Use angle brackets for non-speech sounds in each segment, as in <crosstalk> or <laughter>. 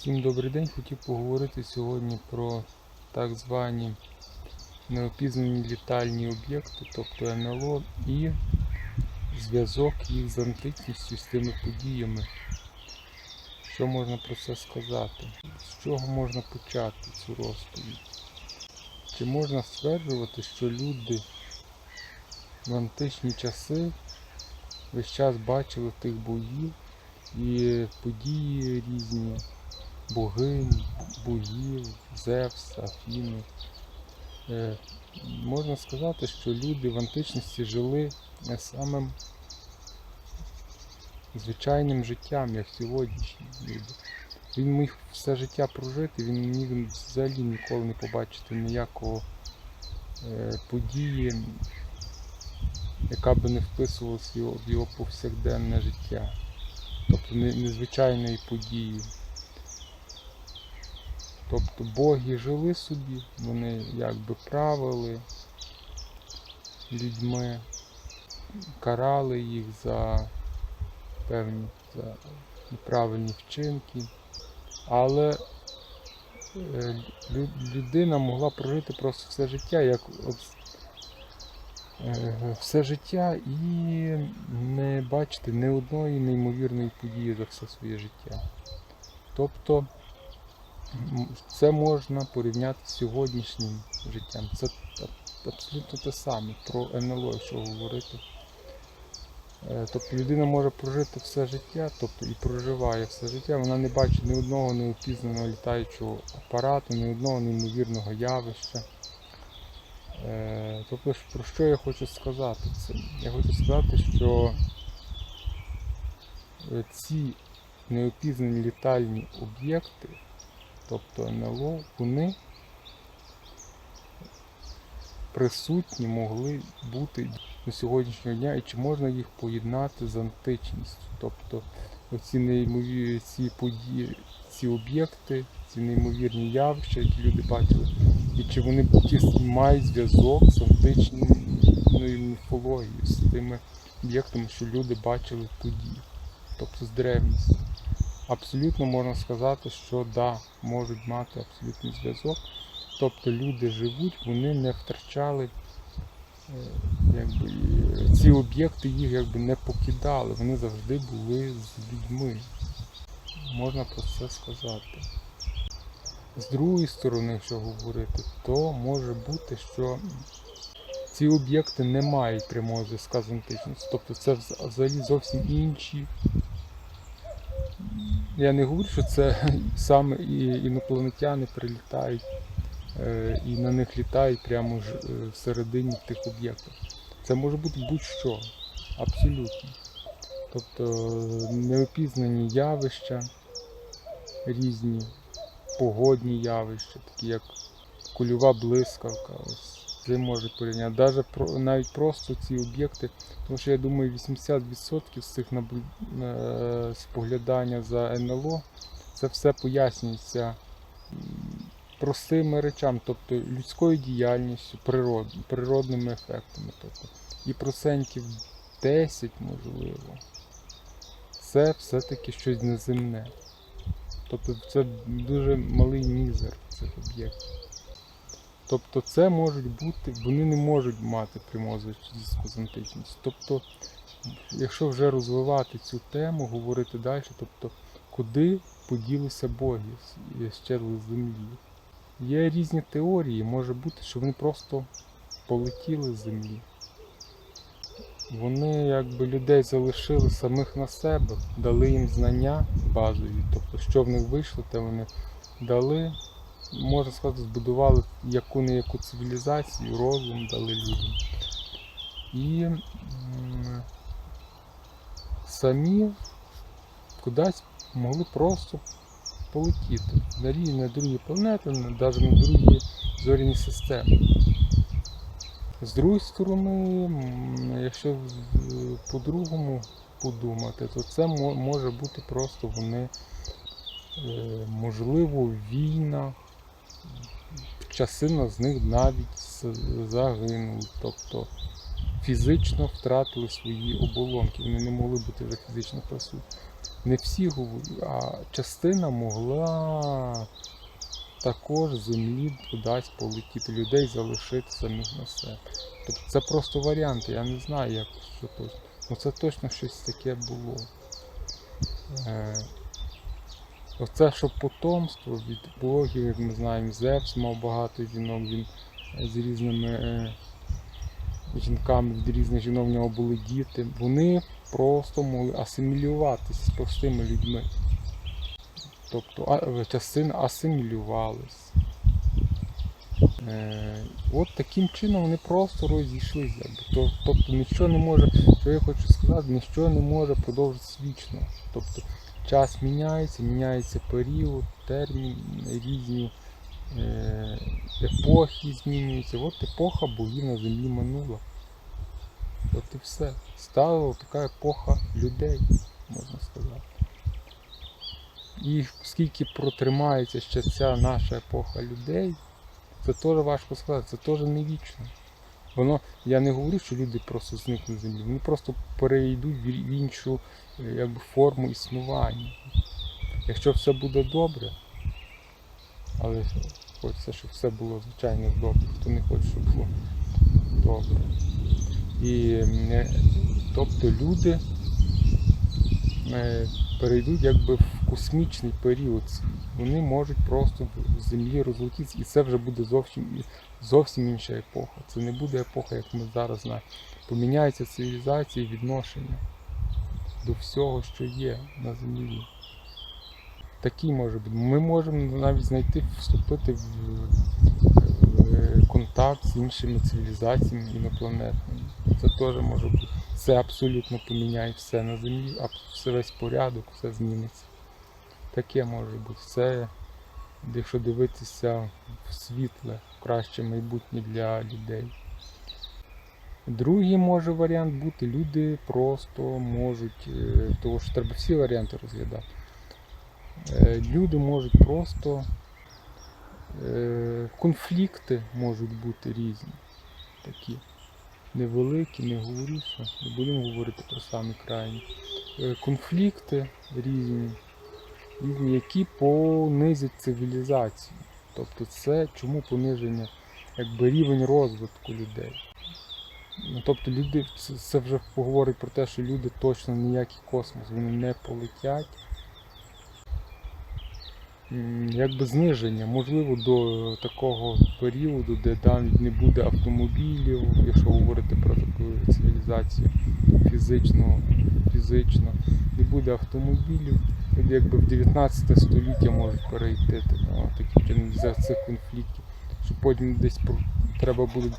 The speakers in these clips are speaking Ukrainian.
Всім добрий день. Хотів поговорити сьогодні про так звані неопізнані літальні об'єкти, тобто НЛО, і зв'язок їх з античністю, з тими подіями. Що можна про це сказати? З чого можна почати цю розповідь? Чи можна стверджувати, що люди в античні часи весь час бачили тих боїв і події різні, богинь, богів, Зевс, Афіни. Е, Можна сказати, що люди в античності жили самим звичайним життям, як сьогоднішні люди. Він міг все життя прожити, він міг взагалі ніколи не побачити ніякого е, події, яка би не вписувалася в його, повсякденне життя. Тобто незвичайної події. Тобто боги жили собі, вони якби правили людьми, карали їх за певні за неправильні вчинки. Але е, людина могла прожити просто все життя, як е, все життя і не бачити ні одної неймовірної події за все своє життя. Тобто це можна порівняти з сьогоднішнім життям. Це абсолютно те саме про НЛО, якщо говорити. Е, Тобто людина може прожити все життя, тобто і проживає все життя, вона не бачить ні одного неопізнаного літаючого апарату, ні одного неймовірного явища. Е, Тобто, про що я хочу сказати? Це? Я хочу сказати, що е, ці неопізнані літальні об'єкти, тобто НЛО, вони присутні могли бути до сьогоднішнього дня і чи можна їх поєднати з античністю. Тобто оці неймовірні ці події, ці об'єкти, ці неймовірні явища, які люди бачили, і чи вони мають зв'язок з античною міфологією, з тими об'єктами, що люди бачили тоді, тобто з древністю. Абсолютно можна сказати, що да, можуть мати абсолютний зв'язок. Тобто люди живуть, вони не втрачали е, якби, ці об'єкти їх якби не покидали, вони завжди були з людьми. Можна про це сказати. З другої сторони, якщо говорити, то може бути, що ці об'єкти не мають прямого зв'язку з античністю. Тобто це взагалі зовсім інші. Я не говорю, що це <laughs> саме і інопланетяни прилітають е, і на них літають прямо ж е, всередині тих об'єктів. Це може бути будь-що, абсолютно. Тобто е, неопізнані явища, різні погодні явища, такі як кульова блискавка. Ось це можуть порівняти. Даже навіть просто ці об'єкти, тому що я думаю, 80% з цих е, споглядання за НЛО, це все пояснюється простими речами, тобто людською діяльністю, природ, природними ефектами. Тобто, і процентів 10, можливо, це все-таки щось неземне. Тобто це дуже малий мізер цих об'єктів. Тобто це можуть бути, вони не можуть мати прямого зв'язку з античністю. Тобто, якщо вже розвивати цю тему, говорити далі, тобто куди поділися боги щезли з землі. Є різні теорії, може бути, що вони просто полетіли з землі. Вони якби людей залишили самих на себе, дали їм знання базові, тобто що в них вийшло, те вони дали. Можна сказати, збудували яку не яку цивілізацію, розум дали людям. І самі кудись могли просто полетіти на різні на другі планети, навіть на другі зоряні системи. З другої сторони, якщо по-другому подумати, то це може бути просто вони, е, можливо, в війнах, частина з них навіть з- загинули, тобто фізично втратили свої оболонки, вони не могли бути вже фізично присутні. не всі а частина могла також землі кудись полетіти, людей залишити самих на себе. Тобто це просто варіанти, я не знаю, як що точно. Ну це точно щось таке було. Оце, що потомство від богів, як ми знаємо, Зевс мав багато жінок, він е, з різними е, жінками, від різних жінок в нього були діти. Вони просто могли асимілюватися з простими людьми. Тобто частина асимілювалась. Е, от таким чином вони просто розійшлися. Тобто нічого не може, що я хочу сказати, нічого не може продовжитися вічно. Тобто час міняється, міняється період, термін, різні е, епохи змінюються. От епоха богів на землі минула. От і все. Стала така епоха людей, можна сказати. І скільки протримається ще ця наша епоха людей, це теж важко сказати, це теж не вічно. Воно, я не говорю, що люди просто зникнуть з землі, вони просто перейдуть в іншу е, якби, форму існування. Якщо все буде добре, але хочеться, щоб все було звичайно добре, хто не хоче, щоб було добре. І е, тобто люди е, перейдуть якби в космічний період. Вони можуть просто в землі розлетітися, і це вже буде зовсім, зовсім інша епоха. Це не буде епоха, як ми зараз знаємо. Поміняється цивілізація відношення до всього, що є на землі. Такий може бути. Ми можемо навіть знайти, вступити в, в контакт з іншими цивілізаціями інопланетними. Це теж може бути. Це абсолютно поміняє все на землі, все весь порядок, все зміниться. Таке може бути. Це, якщо дивитися в світле, краще майбутнє для людей. Другий може варіант бути, люди просто можуть, е, тому що треба всі варіанти розглядати. Е, Люди можуть просто е, конфлікти можуть бути різні. Такі невеликі, не говорю, що не будемо говорити про самі крайні. Е, Конфлікти різні, різні, які понизять цивілізацію. Тобто це чому пониження якби рівень розвитку людей. Ну, тобто люди, це, вже поговорить про те, що люди точно ніякий космос, вони не полетять. Якби зниження, можливо, до такого періоду, де навіть не буде автомобілів, якщо говорити про таку цивілізацію фізично, фізично, не буде автомобілів, якби в 19 століття можуть перейти за цих конфліктів, що потім десь треба буде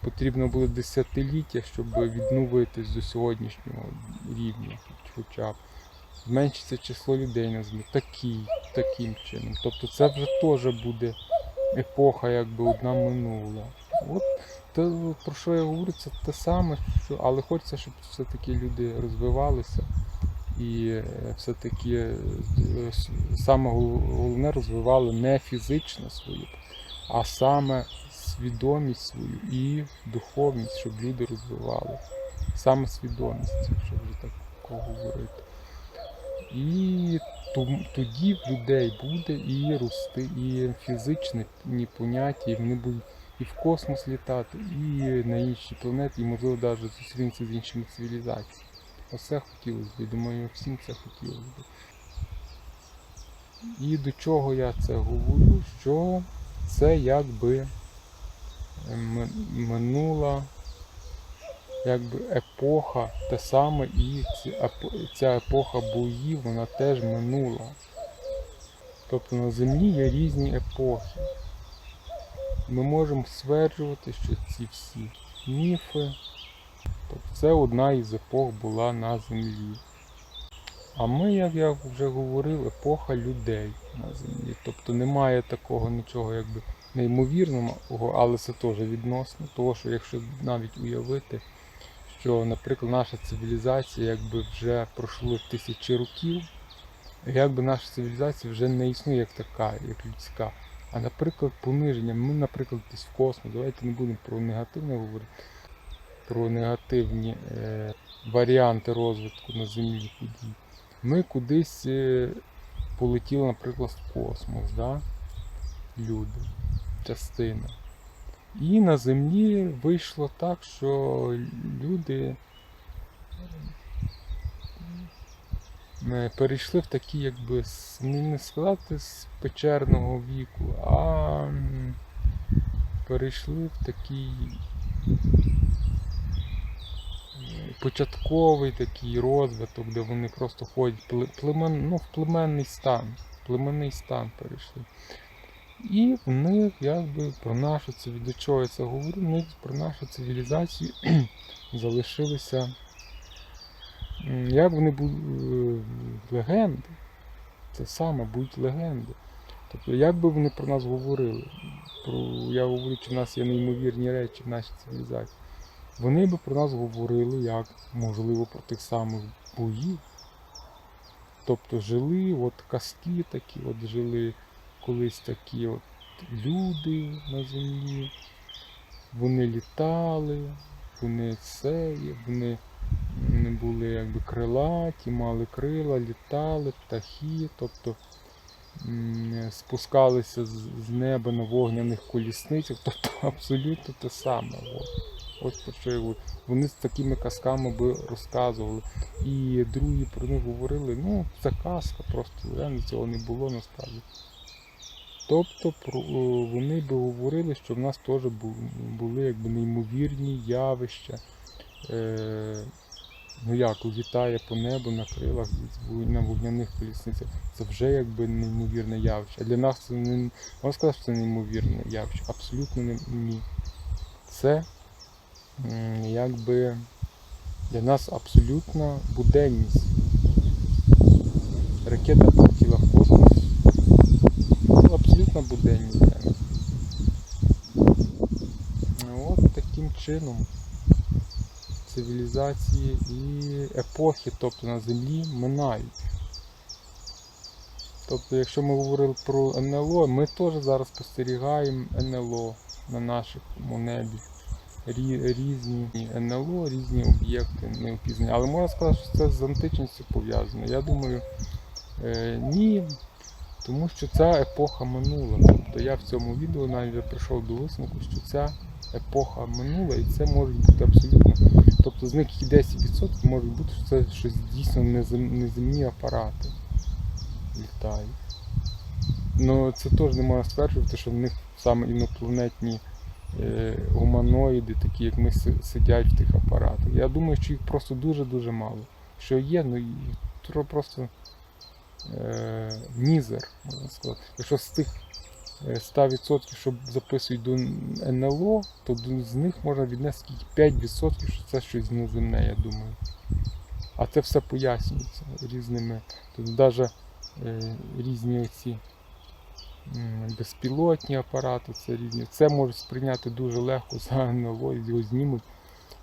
потрібно буде десятиліття, щоб відновитись до сьогоднішнього рівня, хоча б зменшиться число людей на землі. Такий, таким чином. Тобто це вже теж буде епоха, якби одна минула. От те, про що я говорю, це те саме, що, але хочеться, щоб все-таки люди розвивалися. І е, все-таки е, саме головне розвивали не фізично свою, а саме свідомість свою і духовність, щоб люди розвивали. Саме свідомість, якщо вже так говорити. І тоді в людей буде і рости, і фізичні поняття, і вони будуть і в космос літати, і на інші планети, і можливо навіть зустрінутися з іншими цивілізаціями. Оце хотілося б, думаю, всім це хотілося б. І до чого я це говорю? Що це якби м- минула якби епоха, те саме і ця епоха боїв, вона теж минула. Тобто на землі є різні епохи. Ми можемо стверджувати, що ці всі міфи, тобто це одна із епох була на землі. А ми, як я вже говорив, епоха людей на землі. Тобто немає такого нічого якби неймовірного, але це теж відносно. Того, що якщо навіть уявити, що, наприклад, наша цивілізація якби вже пройшло тисячі років, якби наша цивілізація вже не існує як така, як людська. А наприклад, пониження. Ми, наприклад, десь в космос, давайте не будемо про негативне говорити, про негативні е, варіанти розвитку на землі подій. ми кудись е, полетіли, наприклад, в космос, да? люди, частина. І на землі вийшло так, що люди е, перейшли в такі, якби, не сказати з печерного віку, а перейшли в такий е, початковий такий розвиток, де вони просто ходять племен, ну, в племенний стан. Племенний стан перейшли. І в них якби про нашу до чого я це говорю, в про нашу цивілізацію <clears throat> залишилися. Як вони були легенди. Це саме будуть легенди. Тобто, як би вони про нас говорили, про, я говорю, чи в нас є неймовірні речі в нашій цивілізації. Вони би про нас говорили як, можливо, про тих самих боїв. Тобто жили от казки такі, от жили колись такі от люди на землі, вони літали, вони це, вони були якби крилаті, мали крила, літали, птахи, тобто спускалися з, неба на вогняних колісницях, тобто <laughs> абсолютно те саме. Ось про що я говорю. Вони з такими казками би розказували. І другі про них говорили, ну, це казка, просто реально цього не було насправді. Тобто вони би говорили, що в нас теж були якби неймовірні явища. Е, ну як, літає по небу на крилах на вогняних колісницях. Це вже якби неймовірне явище. А для нас це не можна сказати, що це неймовірне явище. Абсолютно не, ні. Це якби для нас абсолютна буденність. Ракета полетіла для нас. Ну, От таким чином цивілізації і епохи, тобто на землі, минають. Тобто, якщо ми говорили про НЛО, ми теж зараз спостерігаємо НЛО на нашому небі. Різні НЛО, різні об'єкти неопізнані. Але можна сказати, що це з античністю пов'язано. Я думаю, е, ні, тому що ця епоха минула. Тобто я в цьому відео навіть прийшов до висновку, що ця епоха минула і це може бути абсолютно. Тобто з них і 10% може бути, що це щось дійсно незем- неземні апарати літають. Ну це теж не можна стверджувати, що в них саме інопланетні е, гуманоїди, такі як ми, сидять в тих апаратах. Я думаю, що їх просто дуже-дуже мало. Що є, ну тро- просто мізер, можна сказати. Якщо з тих е, 100%, що записують до НЛО, то з них можна віднести 5%, що це щось неземне, я думаю. А це все пояснюється різними. Тут навіть е, різні оці м, безпілотні апарати, це різні. Це можуть сприйняти дуже легко за НЛО, його знімуть,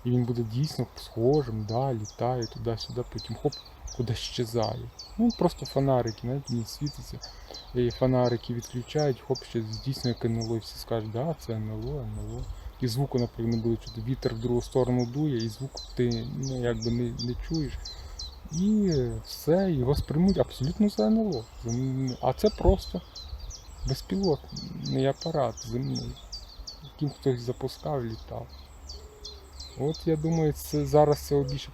і він буде дійсно схожим, да, літає туди-сюди, потім хоп, кудись щезає. Ну, просто фонарики, навіть він світиться. І фонарики відключають, хоп, ще дійсно як НЛО, і всі скажуть, да, це НЛО, НЛО. І звуку, наприклад, не буде чути. Вітер в другу сторону дує, і звук ти ну, якби не, не чуєш. І все, його сприймуть абсолютно за НЛО. А це просто безпілотний апарат земний, яким хтось запускав літав. От я думаю, це зараз цього більше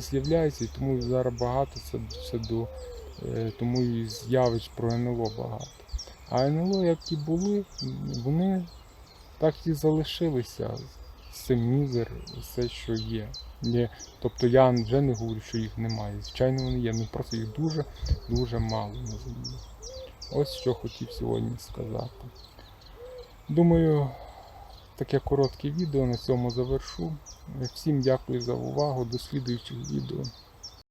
з'являється, і тому зараз багато це все до. е, Тому і з'явищ про НЛО багато. А НЛО, як і були, вони так і залишилися. Це мізер, все, що є. є. Тобто я вже не говорю, що їх немає. Звичайно, вони є, ну просто їх дуже дуже мало на землі. Ось що хотів сьогодні сказати. Думаю, таке коротке відео на цьому завершу. Всім дякую за увагу. До слідуючих відео.